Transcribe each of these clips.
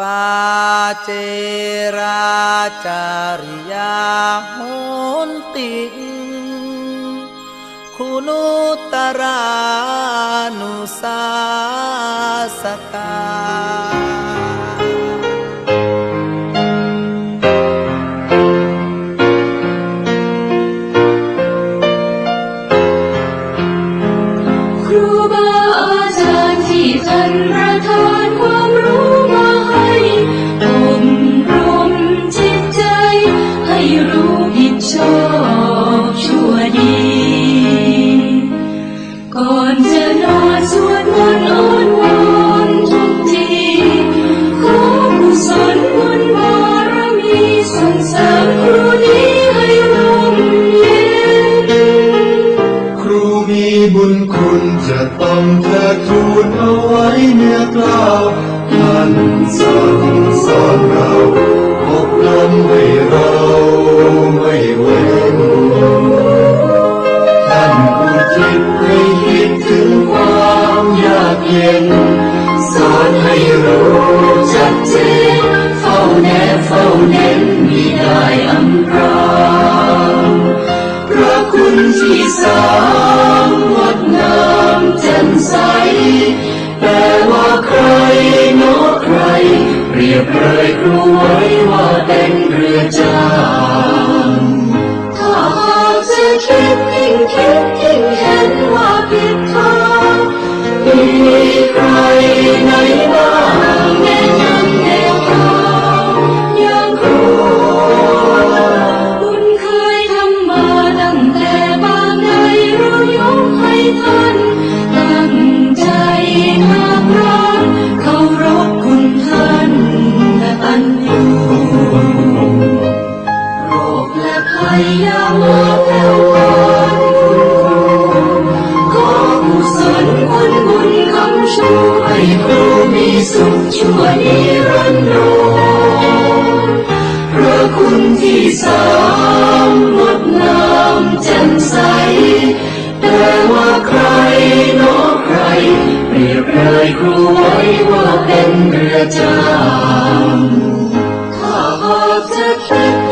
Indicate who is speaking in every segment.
Speaker 1: ปาเจราจาริยาโหนติงคุณุตรานุสาสกา
Speaker 2: ครูบาอาจารย์ที่ท่านประทานความรู้ บุญคุ
Speaker 3: ณจะต้องเทิดทูนเอาไว้เนื้อกล้าวท่านสั่งสอนเราอบรมให้เราไม่เว้นท่านอุทิศให้คิดถึงความยากเย็น สอนให้รู้ชัดเจนเฝ้าแนบเฝ้าเน้นมิได้อำพรางพระคุณที่สา เคยบเลยครูไว้ว่าเป็นเรือจ้า ให้
Speaker 2: ครูมีสุขชั่วนิรันดรพระคุณที่สามงดงามแจ่มใส แต่ว่าใครนอะใครเปรียบเลยครูไว้ว่าเป็นเรือจ้างถ้าหากจะคิด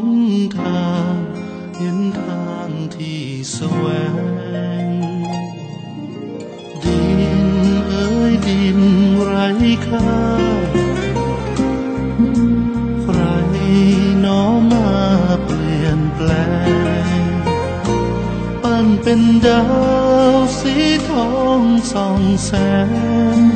Speaker 3: งทางเห็นทางที่แสวง ดินเอ้ยดินไร้ค่าใครน้อมาเปลี่ยนแปลง ปั้นเป็นดาวสีทองส่องแสง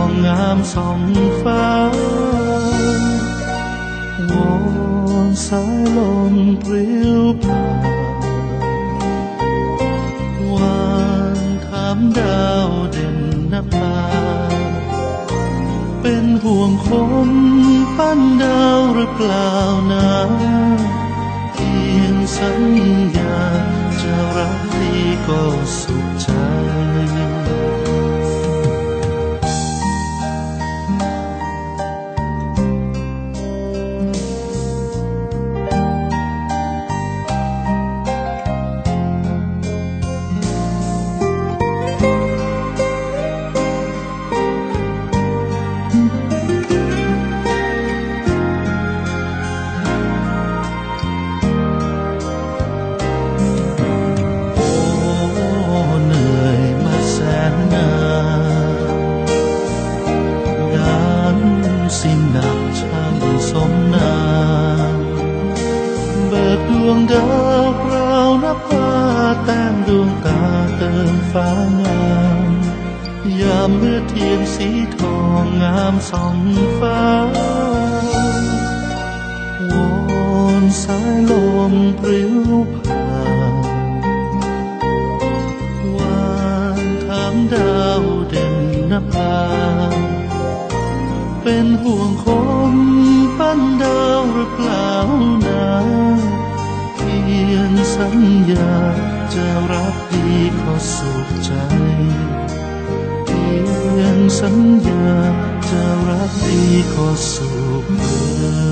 Speaker 3: องงามสองฟ้าวอนสายลมปลิวผ่านวานถามดาวเด่นนภาเป็นห่วงคนปั้นดาวหรือเปล่านะเพียงสัญญาจะรักดีก็สุขใจ ส่องฟ้าวอนสายลมปลิวผ่านวานถามดาวเด่นนภาเป็นห่วงคนปั้นดาวหรือเปล่านะเพียงสัญญาจะรักดีขอสุขใจเพียงสัญญา จะรักดีขอสุขเธอ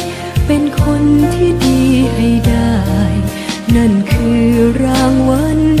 Speaker 4: คนที่ดีให้ได้ นั่นคือรางวัล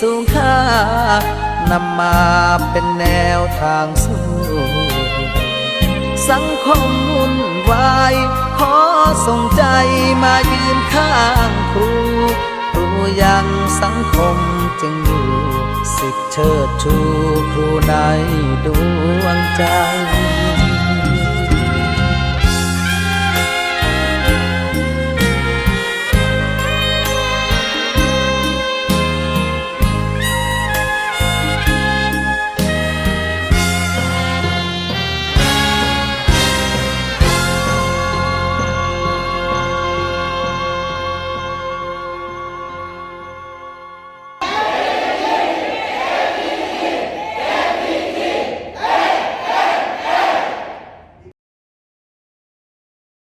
Speaker 1: สูงค่านำมาเป็นแนวทางสู้สังคมวุ่นวายขอส่งใจมายืนข้างครูครูยังสังคมจึงอยู่สิทธิเชิดชูครูในดวงใจ